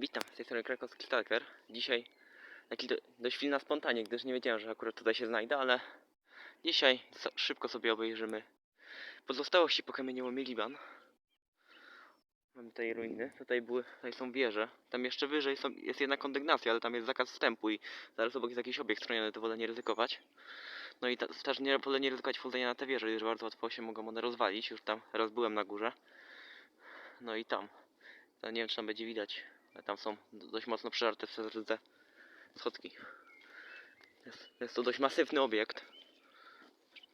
Witam, z tej strony krakowski stalker. Dzisiaj taki do, dość film na spontanie, gdyż nie wiedziałem, że akurat tutaj się znajdę, ale dzisiaj so, szybko sobie obejrzymy pozostałości po kamieniołomie Liban. Mamy tutaj ruiny, tutaj były, tutaj są wieże. Tam jeszcze wyżej są, jest jedna kondygnacja, ale tam jest zakaz wstępu i zaraz obok jest jakiś obiekt stroniony, to wolę nie ryzykować. No i ta, też nie, wolę nie ryzykować wchodzenia na te wieże, gdyż bardzo łatwo się mogą one rozwalić. Już tam raz byłem na górze. No i tam. Nie wiem, czy tam będzie widać. Ale tam są do- dość mocno przeżarte przez rdze schodki. Jest, jest to dość masywny obiekt.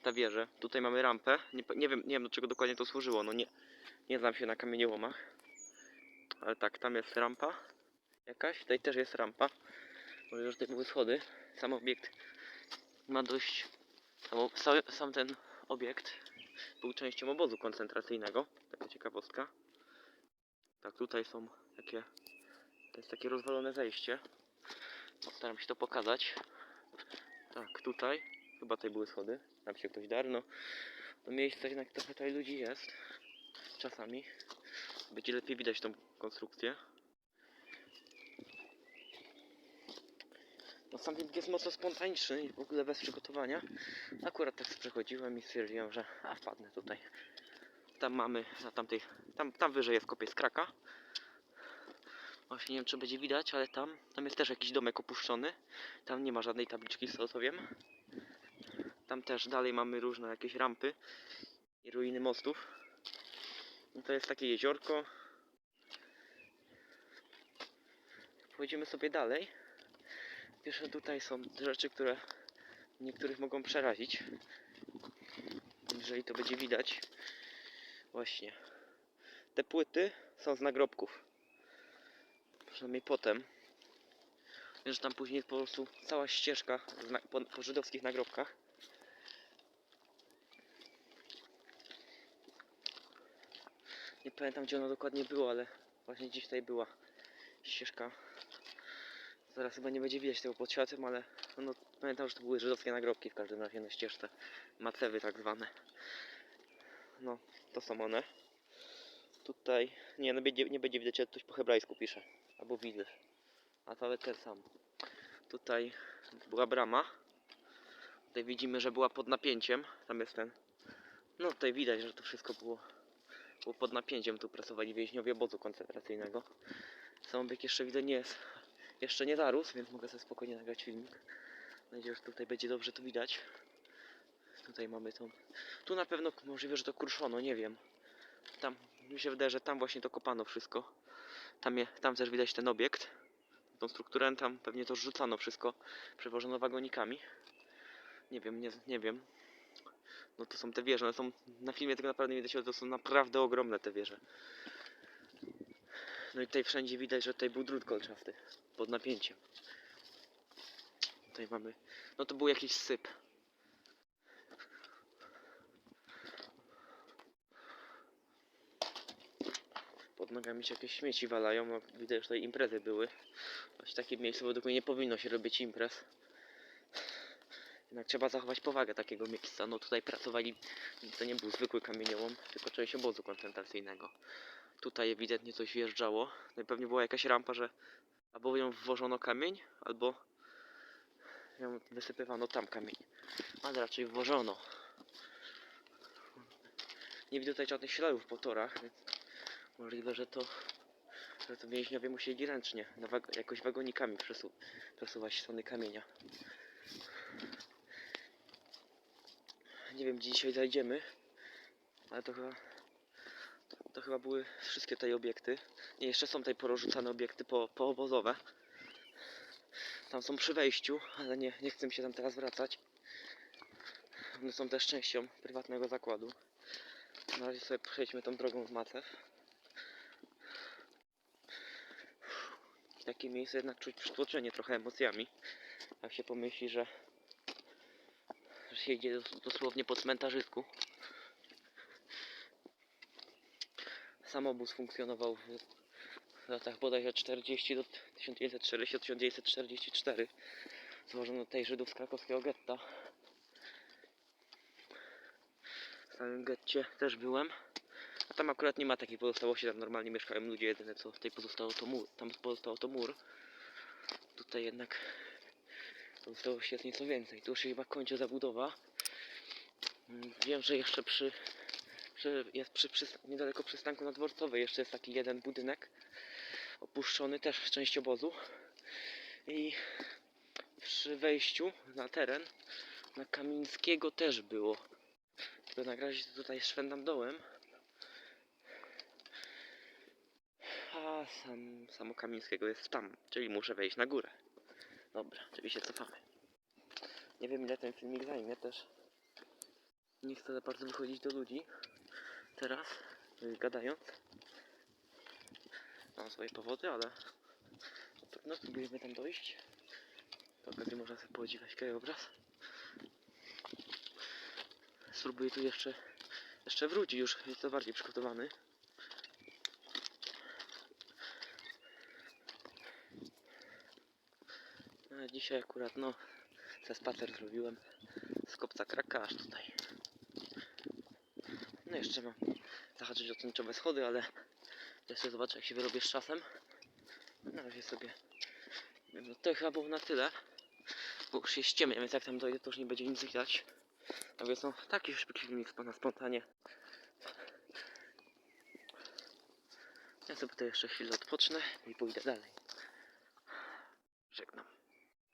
Ta wieża. Tutaj mamy rampę. Nie, nie wiem, nie wiem do czego dokładnie to służyło. No nie, nie znam się na kamieniołomach. Ale tak, tam jest rampa jakaś. Tutaj też jest rampa. Może, że tutaj były schody. Sam obiekt ma dość... Sam, sam ten obiekt był częścią obozu koncentracyjnego. Taka ciekawostka. Tak, tutaj są takie. To jest takie rozwalone zejście. Postaram się to pokazać. Tak, tutaj. Chyba tutaj były schody. Tam się ktoś dar. No, no miejsce jednak trochę tutaj ludzi jest. Czasami. Będzie lepiej widać tą konstrukcję. No sam film jest mocno spontaniczny i w ogóle bez przygotowania. Akurat tak przechodziłem i stwierdziłem, że a wpadnę tutaj. Tam mamy, na tamtej, tam, tam wyżej jest kopiec kraka. Właśnie nie wiem czy będzie widać, ale tam, tam jest też jakiś domek opuszczony. Tam nie ma żadnej tabliczki, z tego co wiem. Tam też dalej mamy różne jakieś rampy i ruiny mostów. I to jest takie jeziorko. Pójdziemy sobie dalej. Że tutaj są rzeczy, które niektórych mogą przerazić. Jeżeli to będzie widać. Właśnie. Te płyty są z nagrobków. Przynajmniej potem. Że tam później jest po prostu cała ścieżka po, po żydowskich nagrobkach. Nie pamiętam gdzie ona dokładnie było, ale właśnie gdzieś tutaj była ścieżka. Zaraz chyba nie będzie widać tego pod światłem, ale no, pamiętam, że to były żydowskie nagrobki w każdym razie na ścieżce. Macewy tak zwane. No, to są one. Tutaj, nie, no będzie, nie będzie widać, ale ktoś po hebrajsku pisze. Albo widzę. A to ale ten sam. Tutaj była brama. Tutaj widzimy, że była pod napięciem. Tam jest ten. No tutaj widać, że to wszystko było, było pod napięciem. Tu pracowali więźniowie obozu koncentracyjnego. Sam obiekt jeszcze widzę nie jest. Jeszcze nie zarósł, więc mogę sobie spokojnie nagrać filmik. Mam nadzieję, że tutaj będzie dobrze to widać. Tutaj mamy tą. Tu na pewno możliwe, że to kruszono, nie wiem. Tam mi się wydaje, że tam właśnie to kopano wszystko. Tam, je, tam też widać ten obiekt. Tą strukturę tam pewnie to rzucano wszystko. Przewożono wagonikami. Nie wiem, nie, nie wiem. No to są te wieże, one są na filmie tego naprawdę nie widać, ale to są naprawdę ogromne te wieże. No i tutaj wszędzie widać, że tutaj był drut kolczasty pod napięciem. Tutaj mamy, no to był jakiś syp. Pod nogami się jakieś śmieci walają, no widać, że tutaj imprezy były. Właśnie w takim miejscu mnie nie powinno się robić imprez. Jednak trzeba zachować powagę takiego miejsca. No tutaj pracowali, to nie był zwykły kamieniołom, tylko część obozu koncentracyjnego. Tutaj ewidentnie coś wjeżdżało. No i pewnie była jakaś rampa, że albo w ją włożono kamień, albo ją wysypywano tam kamień. Ale raczej włożono. Nie widzę tutaj żadnych śladów po torach, więc możliwe, że to, że to więźniowie musieli ręcznie, na wag- jakoś wagonikami przesu przesuwać strony kamienia. Nie wiem, gdzie dzisiaj zajdziemy, ale to chyba to chyba były wszystkie tutaj obiekty. Nie, jeszcze są tutaj porozrzucane obiekty po, poobozowe. Tam są przy wejściu, ale nie, nie chcę mi się tam teraz wracać. One są też częścią prywatnego zakładu. Na razie sobie przejdźmy tą drogą w Macew. Takie miejsce jednak czuć przytłoczenie trochę emocjami. Jak się pomyśli, że, że się idzie dos- dosłownie po cmentarzysku. Sam obóz funkcjonował w latach bodajże 40 do 1940-1944. Złożono tutaj Żydów z krakowskiego getta. W samym getcie też byłem. A tam akurat nie ma takiej pozostałości, tam normalnie mieszkają ludzie, jedyne co tutaj pozostało to mur, tam pozostało to mur. Tutaj jednak pozostałości jest nieco więcej, tu już się chyba kończy zabudowa. Mm, Wiem, że jeszcze przy, przy jest przy, przy, niedaleko przystanku na Dworcowej jeszcze jest taki jeden budynek opuszczony, też część obozu. I przy wejściu na teren na Kamińskiego też było. Tylko na razie tutaj szwendam dołem. Sam, samo Kamińskiego jest tam, czyli muszę wejść na górę. Dobra, czyli się cofamy. Nie wiem ile ten filmik zajmie też. Nie chcę za bardzo wychodzić do ludzi. Teraz, y, gadając. Mam swoje powody, ale na spróbujemy tam dojść. Przy okazji można sobie podziwiać krajobraz. Spróbuję tu jeszcze, jeszcze wrócić, już jest to bardziej przygotowany. A dzisiaj akurat no, ze spacer zrobiłem z kopca kraka aż tutaj. No jeszcze mam zahaczyć o schody, ale jeszcze zobaczę jak się wyrobię z czasem. Na razie sobie. No to chyba było na tyle. Bo już się ściemnia, więc jak tam dojdę, to już nie będzie nic widać. A więc no, taki szybki filmik na spontanie. Ja sobie tutaj jeszcze chwilę odpocznę i pójdę dalej. Żegnam.